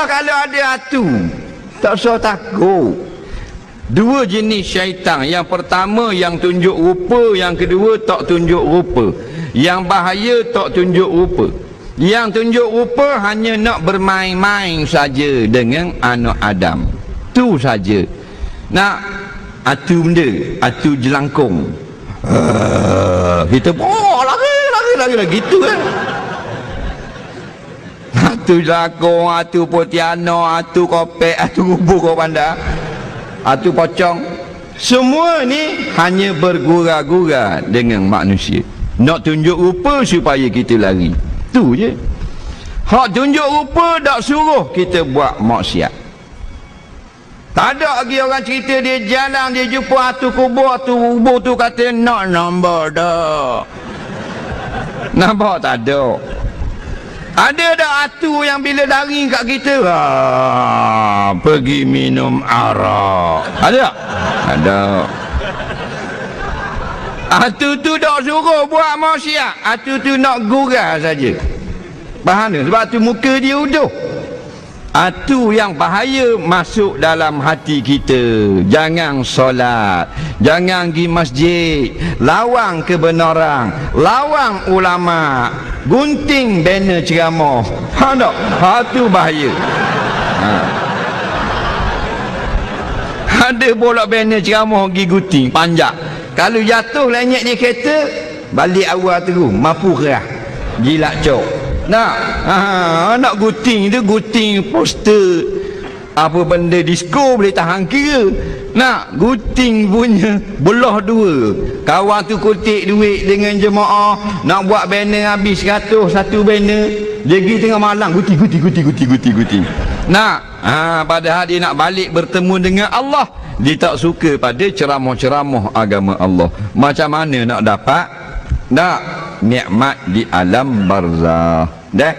Dah kalau ada atu, tak usah takut. Dua jenis syaitan. Yang pertama yang tunjuk rupa, yang kedua tak tunjuk rupa. Yang bahaya tak tunjuk rupa. Yang tunjuk rupa hanya nak bermain-main saja dengan anak Adam. Tu saja. Nak atu benda, atu jelangkung. Uh, kita oh lari lari lari lagi gitu kan. Atu jelangkung, atu potiano, atu kopek, atu rubuh kau pandang. Atu pocong. Semua ni hanya bergura-gura dengan manusia. Nak tunjuk rupa supaya kita lari. Tu je. Hak tunjuk rupa tak suruh kita buat maksiat. Tak ada lagi orang cerita dia jalan dia jumpa atu kubur atu kubur tu kata nak nombor dah. Nampak tak ada. Ada dah atu yang bila lari kat kita ah, pergi minum arak. Ada tak? Ada. Atu tu tak suruh buat maksiat. Atu tu nak gurau saja. Faham tak? Sebab tu muka dia uduh. Atu yang bahaya masuk dalam hati kita. Jangan solat. Jangan pergi masjid. Lawang kebenaran. Lawang ulama. Gunting banner ceramah. Ha tak? Ha tu bahaya. Ha. Ada bolak banner ceramah pergi gunting. Panjang. Kalau jatuh lenyek ni kereta. Balik awal terus. Mampu kerah. Gilak cok. Nak? Ha, nak guting tu guting poster. Apa benda disco boleh tahan kira nak guting punya belah dua. Kawan tu kutik duit dengan jemaah. Nak buat banner habis 100 satu banner. Dia pergi tengah malam guti guti guti guti guti guti nak? Ha, padahal dia nak balik bertemu dengan Allah. Dia tak suka pada ceramah-ceramah agama Allah. Macam mana nak dapat? Nak? Nikmat di alam barzah dah